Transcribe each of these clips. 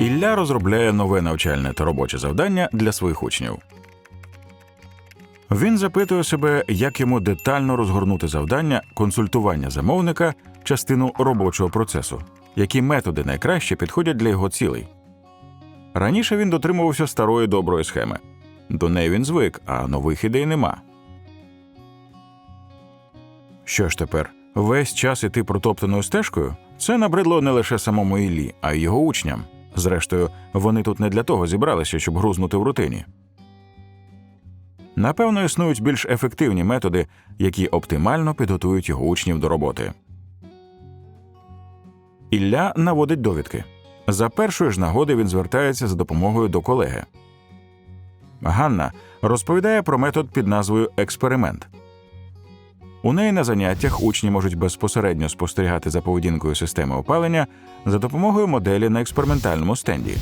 Ілля розробляє нове навчальне та робоче завдання для своїх учнів. Він запитує себе, як йому детально розгорнути завдання консультування замовника, частину робочого процесу, які методи найкраще підходять для його цілей. Раніше він дотримувався старої доброї схеми. До неї він звик, а нових ідей нема. Що ж тепер? Весь час іти протоптаною стежкою? Це набридло не лише самому Іллі, а й його учням. Зрештою, вони тут не для того зібралися, щоб грузнути в рутині. Напевно, існують більш ефективні методи, які оптимально підготують його учнів до роботи. Ілля наводить довідки. За першої ж нагоди він звертається за допомогою до колеги. Ганна розповідає про метод під назвою експеримент. У неї на заняттях учні можуть безпосередньо спостерігати за поведінкою системи опалення за допомогою моделі на експериментальному стенді.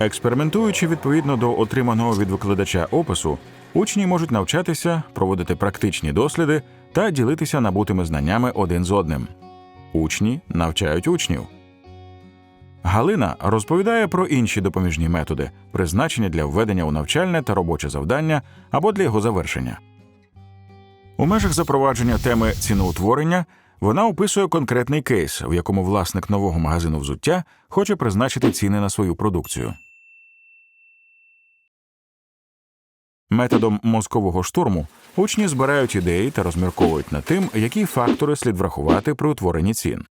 Експериментуючи відповідно до отриманого від викладача опису, учні можуть навчатися, проводити практичні досліди та ділитися набутими знаннями один з одним. Учні навчають учнів. Галина розповідає про інші допоміжні методи, призначені для введення у навчальне та робоче завдання або для його завершення. У межах запровадження теми ціноутворення вона описує конкретний кейс, в якому власник нового магазину взуття хоче призначити ціни на свою продукцію. Методом мозкового штурму учні збирають ідеї та розмірковують над тим, які фактори слід врахувати при утворенні цін.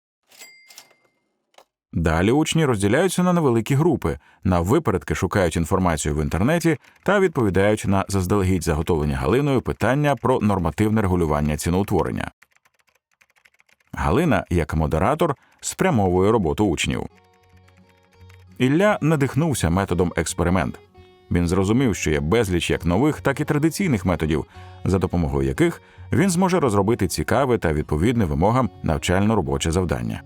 Далі учні розділяються на невеликі групи, на випередки шукають інформацію в інтернеті та відповідають на заздалегідь заготовлені Галиною питання про нормативне регулювання ціноутворення. Галина, як модератор, спрямовує роботу учнів. Ілля надихнувся методом експеримент. Він зрозумів, що є безліч як нових, так і традиційних методів, за допомогою яких він зможе розробити цікаве та відповідне вимогам навчально-робоче завдання.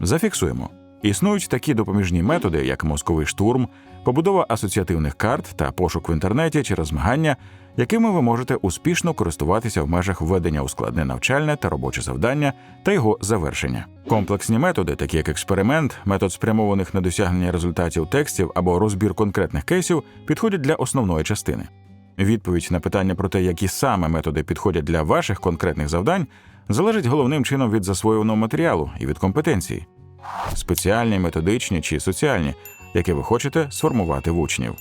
Зафіксуємо. Існують такі допоміжні методи, як мозковий штурм, побудова асоціативних карт та пошук в інтернеті через змагання, якими ви можете успішно користуватися в межах введення у складне навчальне та робоче завдання та його завершення. Комплексні методи, такі як експеримент, метод спрямованих на досягнення результатів текстів або розбір конкретних кейсів, підходять для основної частини. Відповідь на питання про те, які саме методи підходять для ваших конкретних завдань, залежить головним чином від засвоюваного матеріалу і від компетенцій спеціальні, методичні чи соціальні, які ви хочете сформувати в учнів.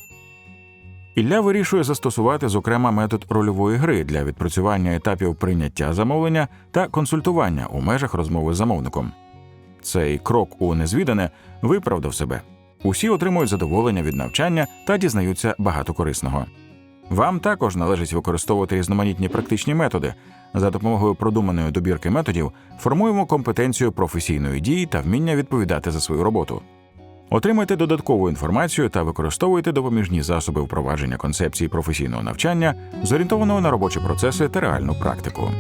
Ілля вирішує застосувати, зокрема, метод рольової гри для відпрацювання етапів прийняття замовлення та консультування у межах розмови з замовником. Цей крок у незвідане виправдав себе. Усі отримують задоволення від навчання та дізнаються багато корисного. Вам також належить використовувати різноманітні практичні методи. За допомогою продуманої добірки методів формуємо компетенцію професійної дії та вміння відповідати за свою роботу. Отримайте додаткову інформацію та використовуйте допоміжні засоби впровадження концепції професійного навчання, зорієнтованого на робочі процеси та реальну практику.